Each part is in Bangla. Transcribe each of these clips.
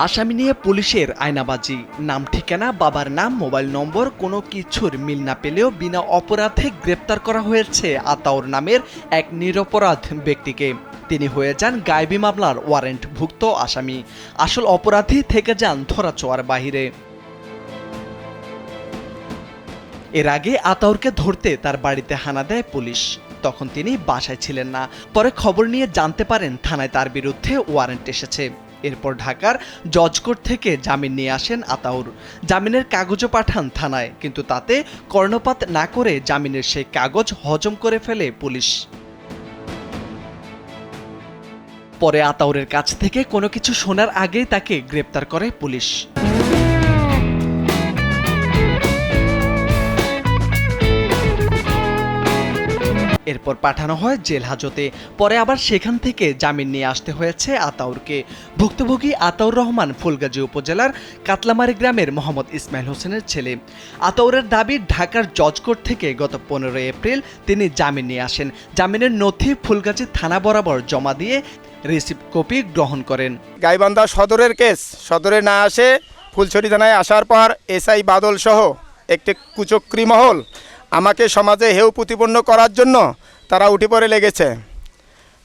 আসামি নিয়ে পুলিশের আয়নাবাজি নাম ঠিকানা, বাবার নাম, মোবাইল নম্বর, কোনো কিছুর মিল না পেলেও বিনা অপরাধে গ্রেপ্তার করা হয়েছে আতাউর নামের এক নিরপরাধ ব্যক্তিকে। তিনি হয়ে যান গায়েবী মামলার ওয়ারেন্টভুক্ত আসামি। আসল অপরাধী থেকে যান ধরাছোঁয়ার বাহিরে। এর আগে আতাউরকে ধরতে তার বাড়িতে হানা দেয় পুলিশ। তখন তিনি বাসায় ছিলেন না। পরে খবর নিয়ে জানতে পারেন থানায় তার বিরুদ্ধে ওয়ারেন্ট এসেছে। এরপর ঢাকার জজকোট থেকে জামিন নিয়ে আসেন আতাউর। জামিনের কাগজও পাঠান থানায়, কিন্তু তাতে কর্ণপাত না করে জামিনের সেই কাগজ হজম করে ফেলে পুলিশ। পরে আতাউরের কাছ থেকে কোনো কিছু শোনার আগেই তাকে গ্রেপ্তার করে পুলিশ। এরপর পাঠানো হয় জেল হাজতে। পরে আবার সেখান থেকে জামিন নিয়ে আসতে হয়েছে আতাউরকে। ভুক্তভোগী আতাউর রহমান ফুলগাজী উপজেলার কাতলামারি গ্রামের মোহাম্মদ ইসমাইল হোসেনের ছেলে। আতাউরের দাবি, ঢাকার জজকোর্ট থেকে গত পনেরোই এপ্রিল তিনি জামিন নিয়ে আসেন। জামিনের নথি ফুলগাজী থানা বরাবর জমা দিয়ে রিসিপ্ট কপি গ্রহণ করেন। গাইবান্ধা সদরের কেস, সদরে না আসে ফুলছড়ি থানায় আসার পর এসআই বাদল সহ একটি কুচক্রি মহল আমাকে সমাজে হেউ প্রতিপন্ন করার জন্য তারা উঠে পড়ে লেগেছে।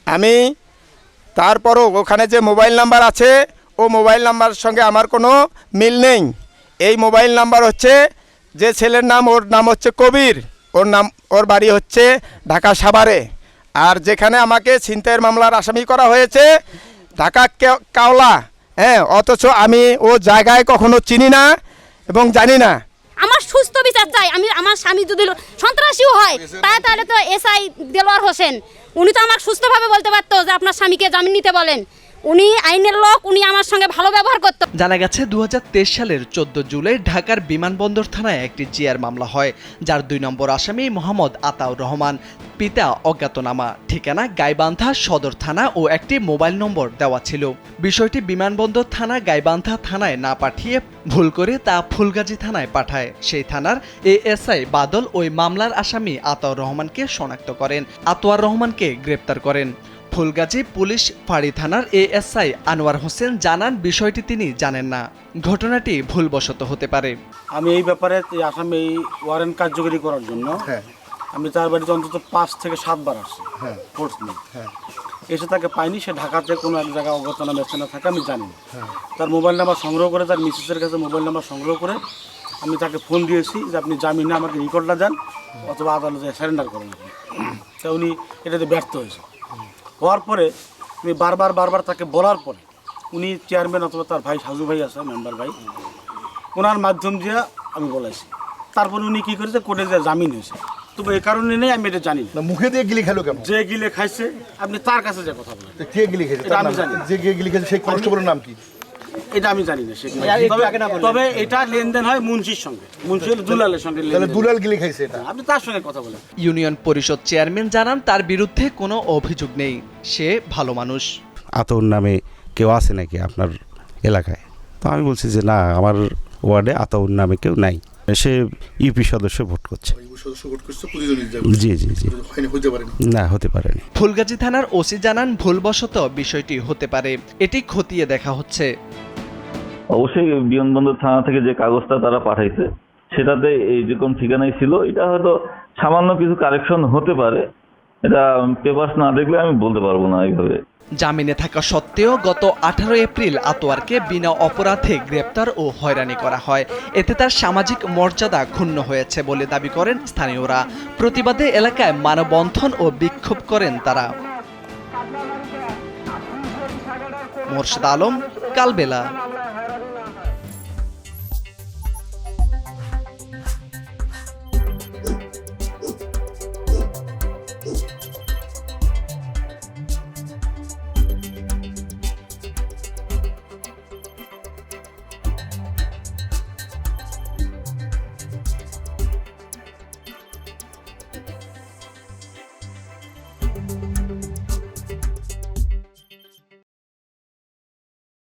আমি তারপরও ওখানে যে মোবাইল নাম্বার আছে, ও মোবাইল নাম্বারের সঙ্গে আমার কোনো মিল নেই। এই মোবাইল নাম্বার হচ্ছে যে ছেলের নাম, ওর নাম হচ্ছে কবির, ওর নাম, ওর বাড়ি হচ্ছে ঢাকা সাভারে। আর যেখানে আমাকে ছিনতাইয়ের মামলার আসামি করা হয়েছে, ঢাকা কাওলা। হ্যাঁ অথচ আমি ও জায়গায় কখনো চিনি না এবং জানি না। সুস্থ বিচার চাই। আমি, আমার স্বামী যদি সন্ত্রাসীও হয় তাই তাহলে তো এসআই দেলোয়ার হোসেন, উনি তো আমাকে সুস্থভাবে বলতে পারতো যে আপনার স্বামীকে জামিন নিতে বলেন। উনি আইনের লোক, উনি আমার সঙ্গে ভালো ব্যবহার করতো। জানা গেছে দু হাজার তেইশ সালের চোদ্দ জুলাই ঢাকার বিমানবন্দর থানায় একটি জিয়ার মামলা হয়, যার দুই নম্বর আসামি মোহাম্মদ আতাউর রহমান, পিতা অজ্ঞাতনামা। ঠিকানা গাইবান্ধা সদর থানা ও একটি মোবাইল নম্বর দেওয়া ছিল। বিষয়টি বিমানবন্দর থানা গাইবান্ধা থানায় না পাঠিয়ে ভুল করে তা ফুলগাজী থানায় পাঠায়। সেই থানার এএসআই বাদল ওই মামলার আসামি আতাউর রহমানকে শনাক্ত করেন। আতোয়ার রহমানকে গ্রেপ্তার করেন। ফুলগাজী পুলিশ ফাঁড়ি থানার এএসআই আনোয়ার হোসেন জানান বিষয়টি তিনি জানেন না। ঘটনাটি ভুলবশত হতে পারে। আমি এই ব্যাপারে আসামে এই ওয়ারেন্ট কার্যকরী করার জন্য আমি তার বাড়িতে অন্তত পাঁচ থেকে সাতবার আসছি। ফোর্স নিয়ে এসে তাকে পাইনি সে ঢাকাতে কোনো এক জায়গায় অগতনা বেছে না থাকে আমি জানি না। তার মোবাইল নাম্বার সংগ্রহ করে তার মিসেসের কাছে মোবাইল নাম্বার সংগ্রহ করে আমি তাকে ফোন দিয়েছি যে আপনি জামিনে আমাকে রেকর্ডটা দেন অথবা আদালতে স্যারেন্ডার করেন। তা উনি এটাতে ব্যর্থ হয়েছে। হওয়ার পরে আমি বারবার বারবার তাকে বলার পরে উনি চেয়ারম্যান অথবা তার ভাই সাজু ভাই আছে মেম্বার ভাই ওনার মাধ্যম দিয়ে আমি বলেছি। তারপরে উনি কী করেছে? কোর্টে যে জামিন হয়েছে। তবে এই কারণে নেই আমি এটা জানি না। মুখে দিয়ে গিলি খেলো কেন? যে গিলে খাইছে আপনি তার কাছে যে কথা বলেন। কে গিলি খেয়েছে? আমি জানি। যে গিলে গিলি খেয়েছে সেই কনস্টেবলের নাম কি? এটা আমি জানি না তবে- তবে এটা লেনদেন হয় মুন্সির সঙ্গে। মুন্সি হলো দুলালের সঙ্গে তাহলে দুলাল গিলি খাইছে এটা। আপনি তার সঙ্গে কথা বলেন। ইউনিয়ন পরিষদ চেয়ারম্যান জানান তার বিরুদ্ধে কোনো অভিযোগ নেই। সে ভালো মানুষ। আতর নামে কেউ আছে নাকি আপনার এলাকায়? তো আমি বলছি যে না আমার ওয়ার্ডে আতাউর নামে কেউ নাই। সে ইউপি সদস্য ভোট করছে। সদস্য ভোট করছে প্রতিদ্বন্দ্বী জি জি জি। না হতে পারেনি। ফুলগাজী থানার ওসি জানান ভুলবশত বিষয়টি হতে পারে। এটি খতিয়ে দেখা হচ্ছে। অবশ্যই বিমানবন্দর থানা থেকে যে কাগজটা তারা পাঠাইছে, সেটাতে এই যেরকম ঠিকানায় ছিল, এটা হয়তো সামান্য কিছু কারেকশন হতে পারে। এটা পেপার্স না দেখলে আমি বলতে পারব না এইভাবে। জামিনে থাকা সত্ত্বেও গত আঠারো এপ্রিল আতোয়ারকে বিনা অপরাধে গ্রেপ্তার ও হয়রানি করা হয়। এতে তার সামাজিক মর্যাদা ক্ষুণ্ণ হয়েছে বলে দাবি করেন স্থানীয়রা। প্রতিবাদে এলাকায় মানববন্ধন ও বিক্ষোভ করেন তারা। মোর্শেদ আলম, কালবেলা।